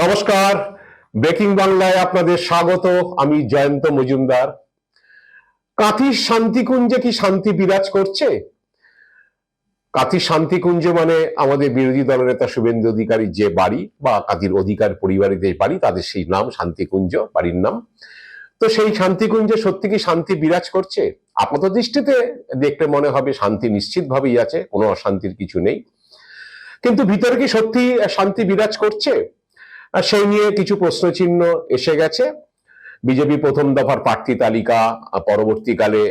নমস্কার। ব্রেকিং বাংলায় আপনাদের স্বাগত। আমি জয়ন্ত মজুমদার। কাঁথির শান্তিকুঞ্জে কি শান্তি বিরাজ করছে? কাঁথির শান্তিকুঞ্জ মানে আমাদের বিরোধী দলনেতা শুভেন্দু অধিকারীর যে বাড়ি বা কাঁথির অধিকার পরিবারের যে বাড়ি, তাদের সেই নাম শান্তিকুঞ্জ, বাড়ির নাম। তো সেই শান্তিকুঞ্জে সত্যি কি শান্তি বিরাজ করছে? আপাত দৃষ্টিতে দেখলে মনে হবে শান্তি নিশ্চিতভাবেই আছে, কোনো অশান্তির কিছু নেই। কিন্তু ভিতরে কি সত্যি শান্তি বিরাজ করছে? আর সেই নিয়ে কিছু প্রশ্নচিহ্ন এসে গেছে। বিজেপি প্রথম দফার প্রার্থী তালিকা পরবর্তীকালে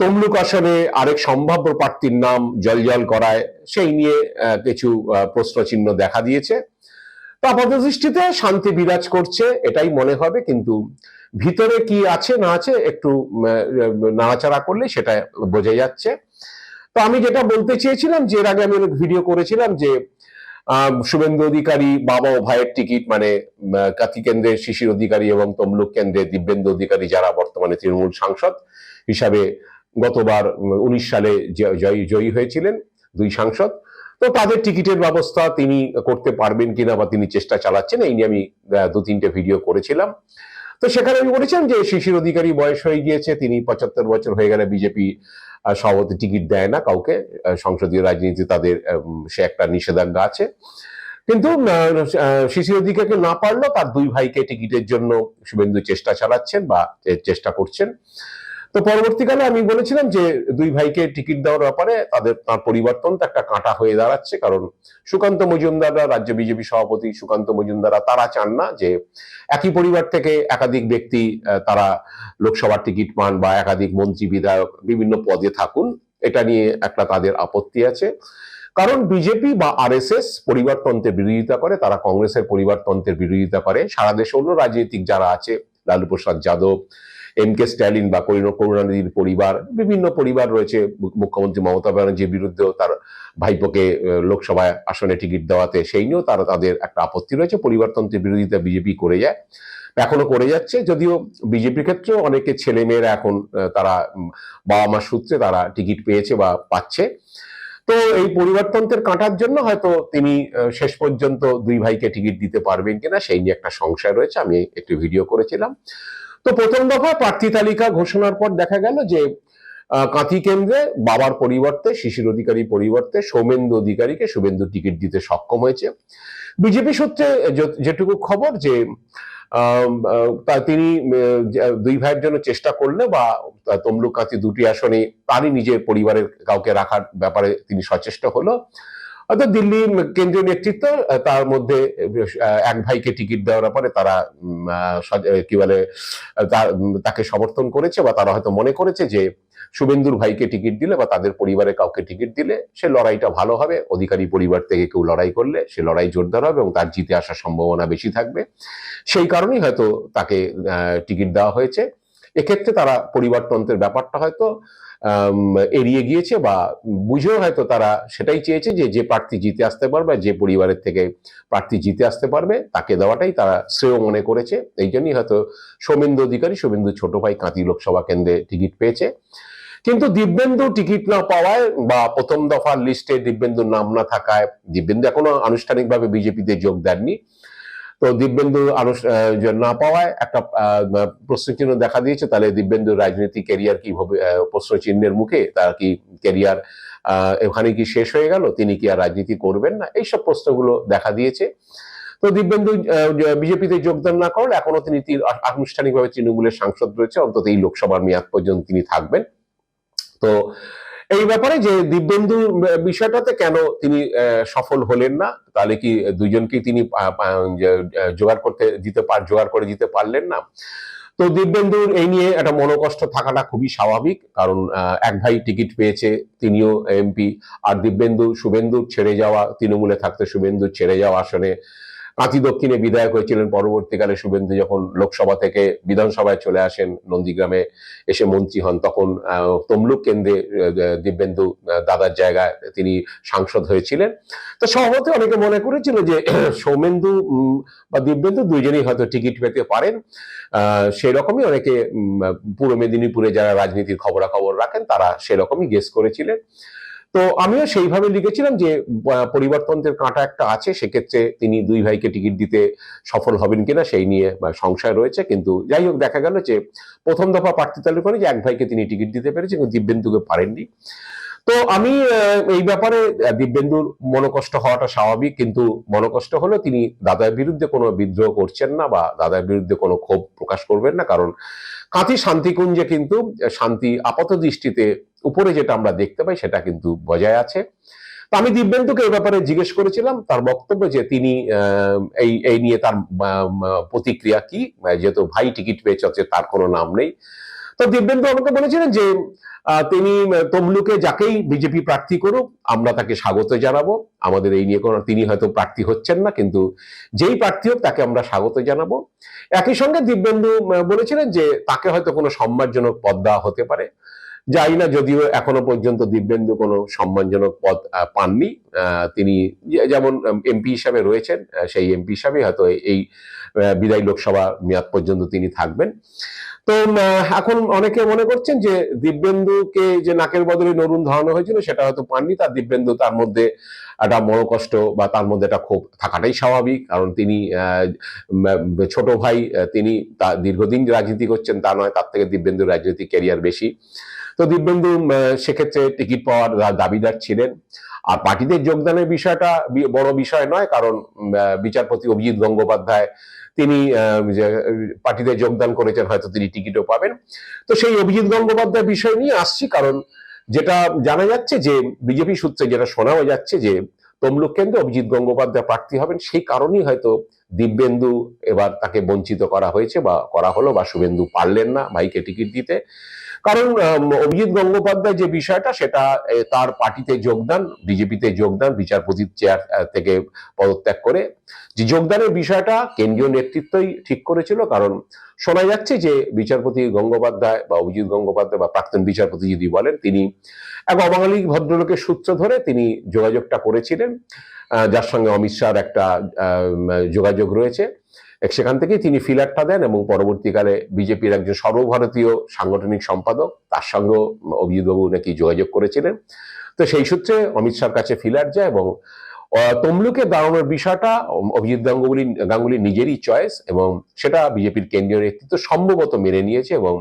তমলুক আসনে আরেক সম্ভাব্য প্রার্থীর নাম জলজল করায়, সেই নিয়ে কিছু প্রশ্নচিহ্ন দেখা দিয়েছে। আপাত দৃষ্টিতে শান্তি বিরাজ করছে, এটাই মনে হবে, কিন্তু ভিতরে কি আছে, না আছে, একটু নাড়াচাড়া করলে সেটা বোঝা যাচ্ছে। তো আমি যেটা বলতে চেয়েছিলাম যে, এর আগে আমি ভিডিও করেছিলাম যে শুভেন্দু অধিকারী বাবা ও ভাইয়ের টিকিট মানে কাতি কেন্দ্রের শিশির অধিকারী এবং তমলুক কেন্দ্রে দিব্যেন্দু অধিকারী যারা বর্তমানে তৃণমূল সাংসদ হিসাবে গতবার উনিশ সালে জয়ী জয়ী হয়েছিলেন দুই সাংসদ। তো তাদের টিকিটের ব্যবস্থা তিনি করতে পারবেন কিনা বা তিনি চেষ্টা চালাচ্ছেন, এই নিয়ে আমি দু তিনটে ভিডিও করেছিলাম। তো সেখানে আমি বলেছিলাম যে শিশির অধিকারী বয়স হয়ে গিয়েছে, তিনি পঁচাত্তর বছর হয়ে গেলে বিজেপি সভাপতি টিকিট দেয় না কাউকে। সংসদীয় রাজনীতি তাদের সে একটা নিষেধাজ্ঞা আছে। কিন্তু শিশির অধিকারকে না পারলেও তার দুই ভাইকে টিকিটের জন্য শুভেন্দু চেষ্টা চালাচ্ছেন বা চেষ্টা করছেন। তো পরবর্তীকালে আমি বলেছিলাম যে দুই ভাইকে টিকিট দেওয়ার ব্যাপারে তাদের, তার পরিবর্তন একটা কাঁটা হয়ে দাঁড়াচ্ছে। কারণ সুকান্ত মজুমদাররা, রাজ্য বিজেপি সভাপতি সুকান্ত মজুমদাররা তারা চান না যে একই পরিবার থেকে একাধিক ব্যক্তি তারা লোকসভার টিকিট পান বা একাধিক মন্ত্রী, বিধায়ক বিভিন্ন পদে থাকুন। এটা নিয়ে একটা তাদের আপত্তি আছে। কারণ বিজেপি বা আর এস আরএসএস পরিবারতন্ত্রের বিরোধিতা করে, তারা কংগ্রেসের পরিবারতন্ত্রের বিরোধিতা করে। সারা দেশে অন্য রাজনৈতিক যারা আছে, লালু প্রসাদ যাদব এম কে স্ট্যালিন বা করুণ- করুণানিধির পরিবার, বিভিন্ন পরিবার রয়েছে। মুখ্যমন্ত্রী মমতা ব্যানার্জির বিরুদ্ধেও তার ভাইপোকে লোকসভায় আসনে টিকিট দেওয়াতে সেই নিয়েও তারা তাদের একটা আপত্তি রয়েছে। পরিবারতন্ত্রের বিরোধিতা বিজেপি করে যায়। এখনও করে যাচ্ছে। যদিও বিজেপির ক্ষেত্রেও অনেকে ছেলে মেয়েরা এখন তারা বাবা মা সূত্রে তারা টিকিট পেয়েছে বা পাচ্ছে। তো এই পরিবারতন্ত্রের কাটার জন্য হয়তো তিনি শেষ পর্যন্ত দুই ভাইকে টিকিট দিতে পারবেন কিনা, সেই নিয়ে একটা সংশয় রয়েছে। আমি একটি ভিডিও করেছিলাম। তো প্রথম দফা প্রার্থী তালিকা ঘোষণার পর দেখা গেল যে কাঁথি কেন্দ্রে বাবার পরিবর্তে, শিশির অধিকারী পরিবর্তে, সৌমেন্দু অধিকারীকে শুভেন্দু টিকিট দিতে সক্ষম হয়েছে। বিজেপি সূত্রে যেটুকু খবর যে তিনি দুই ভাইয়ের জন্য চেষ্টা করলে বা তমলুক কাঁথি দুটি আসনে তারই নিজের পরিবারের কাউকে রাখার ব্যাপারে তিনি সচেষ্ট হলো। অর্থাৎ দিল্লি কেন্দ্রীয় নেতৃত্ব তার মধ্যে এক ভাইকে টিকিট দেওয়ার ব্যাপারে তারা কি বলে তাকে সমর্থন করেছে বা তারা হয়তো মনে করেছে যে শুভেন্দুর ভাইকে টিকিট দিলে বা তাদের পরিবারে কাউকে টিকিট দিলে সে লড়াইটা ভালো হবে, অধিকারী পরিবার থেকে কেউ লড়াই করলে সে লড়াই জোরদার হবে এবং তার জিতে আসার সম্ভাবনা বেশি থাকবে। সেই কারণেই হয়তো তাকে টিকিট দেওয়া হয়েছে। এক্ষেত্রে তারা পরিবারতন্ত্রের ব্যাপারটা হয়তো এড়িয়ে গিয়েছে বা বুঝেও হয়তো তারা সেটাই চেয়েছে যে যে প্রার্থী জিতে আসতে পারবে, যে পরিবারের থেকে প্রার্থী জিতে আসতে পারবে, তাকে দেওয়াটাই তারা শ্রেয় মনে করেছে। এই জন্যই হয়তো সৌমেন্দু অধিকারী সৌমেন্দু ছোট ভাই কাঁতি লোকসভা কেন্দ্রে টিকিট পেয়েছে। কিন্তু দিব্যেন্দু টিকিট না পাওয়ায় বা প্রথম দফার লিস্টে দিব্যেন্দুর নাম না থাকায়, দিব্যেন্দু এখনও আনুষ্ঠানিকভাবে বিজেপিতে যোগ দেননি। তো দিব্যেন্দু আনুষ- না পাওয়ায় একটা প্রশ্নচিহ্ন দেখা দিয়েছে। তাহলে দিব্যেন্দুর রাজনৈতিক ক্যারিয়ার কি প্রশ্নচিহ্নের মুখে? তার কি ক্যারিয়ার ওখানে কি শেষ হয়ে গেল? তিনি কি আর রাজনীতি করবেন না? এইসব প্রশ্নগুলো দেখা দিয়েছে। তো দিব্যেন্দু বিজেপিতে যোগদান না করলে এখনও তিনি আনুষ্ঠানিকভাবে তৃণমূলের সাংসদ রয়েছে। অন্তত এই লোকসভার মেয়াদ পর্যন্ত তিনি থাকবেন। তো এই ব্যাপারে যে দিব্যেন্দু বিষয়টাতে কেন তিনি সফল হলেন না? তাহলে কি দুজনকেই তিনি জোগাড় করতে দিতে পার, জোগাড় করে দিতে পারলেন না? তো দিব্যেন্দুর এই নিয়ে একটা মনোকষ্ট থাকাটা খুবই স্বাভাবিক, কারণ এক ভাই টিকিট পেয়েছে, তিনিও এমপি। আর দিব্যেন্দু শুভেন্দু ছেড়ে যাওয়া, তৃণমূলে থাকতে শুভেন্দু ছেড়ে যাওয়া আসনে কাঁথি দক্ষিণে বিধায়ক হয়েছিলেন পরবর্তীকালে শুভেন্দু যখন লোকসভা থেকে বিধানসভায় চলে আসেন নন্দীগ্রামে এসে মন্ত্রী হন, তখন তমলুক কেন্দ্রে দিব্যেন্দু দাদার জায়গায় তিনি সাংসদ হয়েছিলেন। তো সভাপতি অনেকে মনে করেছিল যে সৌমেন্দু বা দিব্যেন্দু দুইজনেই হয়তো টিকিট পেতে পারেন। সেরকমই অনেকে পূর্ব মেদিনীপুরে যারা রাজনীতির খবরাখবর রাখেন, তারা সেরকমই গেস করেছিলেন। তো আমিও সেইভাবে লিখেছিলাম যে পরিবর্তনদের কাঁটা একটা আছে, সেক্ষেত্রে তিনি দুই ভাইকে টিকিট দিতে সফল হবেন কিনা সেই নিয়ে সংশয় রয়েছে, কিন্তু যাই হোক, দেখা গেল যে প্রথম দফা প্রার্থী তালিকা যে এক ভাইকে তিনি টিকিট দিতে পেরেছেন, কিন্তু দিব্যেন্দুকে পারেননি। তো আমি এই ব্যাপারে দিব্যেন্দুর মনোকষ্ট হওয়াটা স্বাভাবিক, কিন্তু মনোকষ্ট হলে তিনি দাদার বিরুদ্ধে কোনো বিদ্রোহ করছেন না, বা দাদার বিরুদ্ধে কোনো ক্ষোভ প্রকাশ করবেন না, কারণ কাঁথি শান্তিকুঞ্জে কিন্তু, শান্তি আপাত দৃষ্টিতে উপরে যেটা আমরা দেখতে পাই সেটা কিন্তু বজায় আছে। তা আমি দিব্যেন্দুকে এই ব্যাপারে জিজ্ঞেস করেছিলাম, তার বক্তব্য যে তিনি এই এই নিয়ে তার প্রতিক্রিয়া কি, যেহেতু ভাই টিকিট পেয়েছে তার কোনো নাম নেই। তো দিব্যেন্দু আমাকে বলেছিলেন যে তিনি তমলুকে যাকেই বিজেপি প্রার্থী করুক, আমরা তাকে স্বাগত জানাব। আমাদের এই নিয়ে কোনো, তিনি হয়তো প্রার্থী হচ্ছেন না, কিন্তু যেই প্রার্থী হোক, তাকে আমরা স্বাগত জানাব। একই সঙ্গে দিব্যেন্দু বলেছিলেন যে তাকে হয়তো কোনো সম্মানজনক পদ দেওয়া হতে পারে। যাই না, যদিও এখনও পর্যন্ত দিব্যেন্দু কোনো সম্মানজনক পদ পাননি। তিনি যেমন এমপি হিসাবে রয়েছেন সেই এমপি হিসাবে হয়তো এই বিদায়ী লোকসভা মেয়াদ পর্যন্ত তিনি থাকবেন। তো এখন অনেকে মনে করছেন যে দিব্যেন্দুকে যে নাকের বদলে নরুন ধরানো হয়েছিল, সেটা হয়তো পাননি। তার দিব্যেন্দু তার মধ্যে একটা মনোকষ্ট বা তার মধ্যে একটা ক্ষোভ থাকাটাই স্বাভাবিক, কারণ তিনি ছোট ভাই তিনি তা দীর্ঘদিন রাজনীতি করছেন তা নয়, তার থেকে দিব্যেন্দুর রাজনৈতিক ক্যারিয়ার বেশি। তো দিব্যেন্দু সেক্ষেত্রে টিকিট পাওয়ার দাবিদার ছিলেন। আর পার্টিতে যোগদানের বিষয়টা বড় বিষয় নয়, কারণ বিচারপতি অভিজিৎ গঙ্গোপাধ্যায় তিনি পার্টিতে যোগদান করেছেন, হয়তো তিনি টিকিটও পাবেন। তো সেই অভিজিৎ গঙ্গোপাধ্যায় বিষয় নিয়ে আসছি, কারণ যেটা জানা যাচ্ছে যে, বিজেপি সূত্রে যেটা শোনাও যাচ্ছে যে, তমলুক কেন্দ্রে অভিজিৎ গঙ্গোপাধ্যায় প্রার্থী হবেন, সেই কারণেই হয়তো দিব্যেন্দু এবার তাকে বঞ্চিত করা হয়েছে বা করা হলো বা শুভেন্দু পারলেন না ভাইকে টিকিট দিতে। কারণ অভিজিৎ গঙ্গোপাধ্যায় যে বিষয়টা, সেটা তার পার্টিতে যোগদান, বিজেপিতে যোগদান বিচারপতির চেয়ার থেকে পদত্যাগ করে। যে যোগদানের বিষয়টা কেন্দ্রীয় নেতৃত্বই ঠিক করেছিল, কারণ শোনা যাচ্ছে যে বিচারপতি গঙ্গোপাধ্যায় বা অভিজিৎ গঙ্গোপাধ্যায় বা প্রাক্তন বিচারপতি যদি বলেন, তিনি এক অবাঙালি ভদ্রলোকের সূত্র ধরে তিনি যোগাযোগটা করেছিলেন। যার সঙ্গে অমিত শাহর একটা যোগাযোগ রয়েছে। সেখান থেকেই তিনি ফিলারটা দেন এবং পরবর্তীকালে বিজেপির একজন সর্বভারতীয় সাংগঠনিক সম্পাদক, তার সঙ্গেও অভিজিৎবাবু নাকি যোগাযোগ করেছিলেন। তো সেই সূত্রে অমিত শাহর কাছে ফিলার যায় এবং তমলুকে দাঁড়ানোর বিষয়টা অভিজিৎ গাঙ্গুলি গাঙ্গুলি নিজেরই চয়েস এবং সেটা বিজেপির কেন্দ্রীয় নেতৃত্ব সম্ভবত মেনে নিয়েছে এবং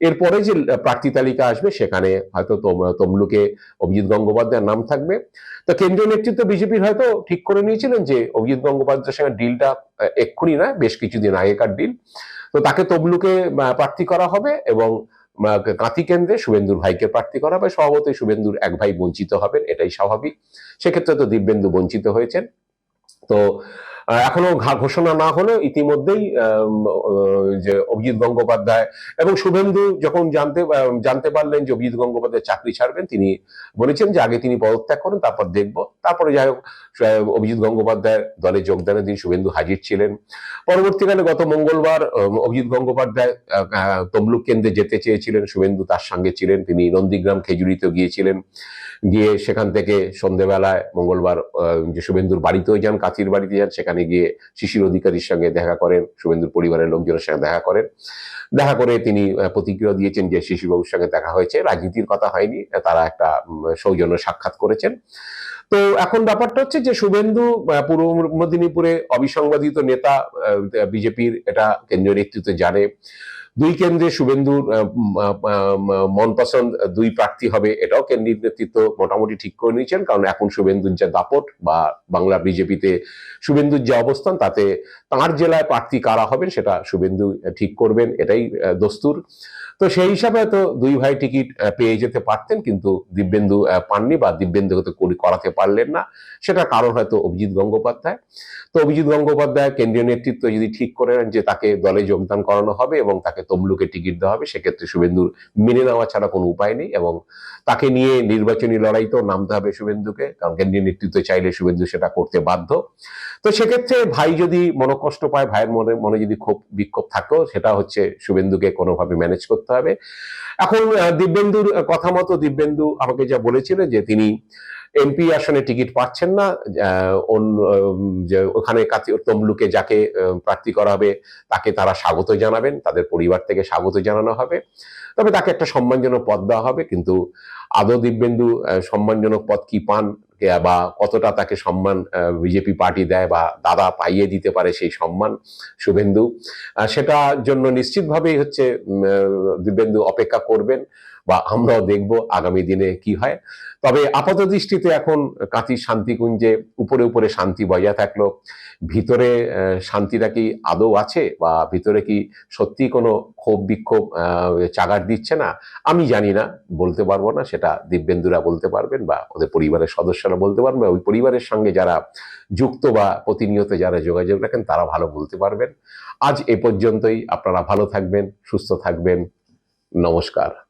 এরপরে যে প্রার্থী তালিকা আসবে, সেখানে হয়তো তম- তমলুকে অভিজিৎ গঙ্গোপাধ্যায়ের নাম থাকবে। তো কেন্দ্রীয় নেতৃত্ব বিজেপির হয়তো ঠিক করে নিয়েছিলেন যে, অভিজিৎ গঙ্গোপাধ্যায়ের সঙ্গে ডিলটা এক্ষুনি নয়, বেশ কিছুদিন আগেকার ডিল তো তাকে তমলুকে প্রার্থী করা হবে এবং কাঁথি কেন্দ্রে শুভেন্দুর ভাইকে প্রার্থী করা হবে। স্বভাবতই শুভেন্দুর এক ভাই বঞ্চিত হবেন, এটাই স্বাভাবিক। সেক্ষেত্রে তো দিব্যেন্দু বঞ্চিত হয়েছেন। তো এখনও ঘোষণা না হলেও ইতিমধ্যেই যে অভিজিৎ গঙ্গোপাধ্যায় এবং শুভেন্দু যখন জানতে জানতে পারলেন যে অভিজিৎ গঙ্গোপাধ্যায় চাকরি ছাড়বেন, তিনি বলেছেন যে আগে তিনি পদত্যাগ করেন, তারপর দেখব। তারপরে যাই হোক অভিজিৎ গঙ্গোপাধ্যায় দলে যোগদানের দিন শুভেন্দু হাজির ছিলেন। পরবর্তীকালে গত মঙ্গলবার অভিজিৎ গঙ্গোপাধ্যায় তমলুক কেন্দ্রে যেতে চেয়েছিলেন, শুভেন্দু তার সঙ্গে ছিলেন, তিনি নন্দীগ্রাম খেজুরিতে গিয়েছিলেন। গিয়ে সেখান থেকে সন্ধেবেলায়, মঙ্গলবার যে শুভেন্দুর বাড়িতেও যান কাছির বাড়িতে যান, সেখানে গিয়ে শিশির অধিকারীর সঙ্গে দেখা করেন, শুভেন্দুর পরিবারের লোকজনের সঙ্গে দেখা করেন। দেখা করে তিনি প্রতিক্রিয়া দিয়েছেন যে শিশিরবাবুর সঙ্গে দেখা হয়েছে, রাজনীতির কথা হয়নি, তারা একটা সৌজন্য সাক্ষাৎ করেছেন। তো এখন ব্যাপারটা হচ্ছে যে শুভেন্দু পূর্ব মেদিনীপুরে অবিসংবাদিত নেতা বিজেপির এটা কেন্দ্রীয় নেতৃত্ব জানে। দুই কেন্দ্রে শুভেন্দুর মনপসন্দ দুই প্রার্থী হবে, এটাও কেন্দ্রীয় নেতৃত্ব মোটামুটি ঠিক করে নিয়েছেন। কারণ এখন শুভেন্দুর যা দাপট বা বাংলা বিজেপিতে শুভেন্দুর যে অবস্থান, তাতে তাঁর জেলায় প্রার্থী কারা হবেন সেটা শুভেন্দু ঠিক করবেন, এটাই দস্তুর। তো সেই হিসাবে তো দুই ভাই টিকিট পেয়ে যেতে পারতেন, কিন্তু দিব্যেন্দু পাননি বা দিব্যেন্দু হয়তো করি- করাতে পারলেন না। সেটা কারণ হয়তো অভিজিৎ গঙ্গোপাধ্যায়। তো অভিজিৎ গঙ্গোপাধ্যায় কেন্দ্রীয় নেতৃত্ব যদি ঠিক করে যে তাকে দলে যোগদান করানো হবে এবং তাকে তমলুকে টিকিট দেওয়া হবে, সেক্ষেত্রে শুভেন্দুর মেনে নেওয়া ছাড়া কোনো উপায় নেই এবং তাকে নিয়ে নির্বাচনী লড়াইতেও নামতে হবে শুভেন্দুকে, কারণ কেন্দ্রীয় নেতৃত্ব চাইলে শুভেন্দু সেটা করতে বাধ্য। তো সেক্ষেত্রে ভাই যদি মনোকষ্ট পায়, ভাইয়ের মনে মনে যদি ক্ষোভ, বিক্ষোভ থাকেও সেটা হচ্ছে শুভেন্দুকে কোনোভাবে ম্যানেজ করতে হবে। এখন দিব্যেন্দুর কথা মতো দিব্যেন্দু আমাকে যা বলেছিলেন যে তিনি এমপি আসনে টিকিট পাচ্ছেন না অন্য যে ওখানে তমলুকে যাকে প্রার্থী করা হবে তাকে তারা স্বাগত জানাবেন, তাদের পরিবার থেকে স্বাগত জানানো হবে। তবে তাকে একটা সম্মানজনক পদ দেওয়া হবে, কিন্তু আদৌ দিব্যেন্দু সম্মানজনক পদ কি পান বা কতটা তাকে সম্মান বিজেপি পার্টি দেয় বা দাদা পাইয়ে দিতে পারে সেই সম্মান, শুভেন্দু? সেটার জন্য নিশ্চিতভাবেই হচ্ছে দিব্যেন্দু অপেক্ষা করবেন। বা আমরাও দেখব আগামী দিনে কি হয়। তবে আপাত দৃষ্টিতে এখন কাঁথির শান্তিকুঞ্জে উপরে উপরে শান্তি বজায় থাকল। ভিতরে শান্তিটা কি আদৌ আছে বা ভিতরে কি সত্যি কোনো ক্ষোভ বিক্ষোভ চাগার দিচ্ছে না? আমি জানি না, বলতে পারব না, সেটা দিব্যেন্দুরা বলতে পারবেন বা ওদের পরিবারের সদস্যরা বলতে পারবেন। ওই পরিবারের সঙ্গে যারা যুক্ত বা প্রতিনিয়ত যারা যোগাযোগ রাখেন, তারা ভালো বলতে পারবেন। আজ এ পর্যন্তই, আপনারা ভালো থাকবেন, সুস্থ থাকবেন। নমস্কার।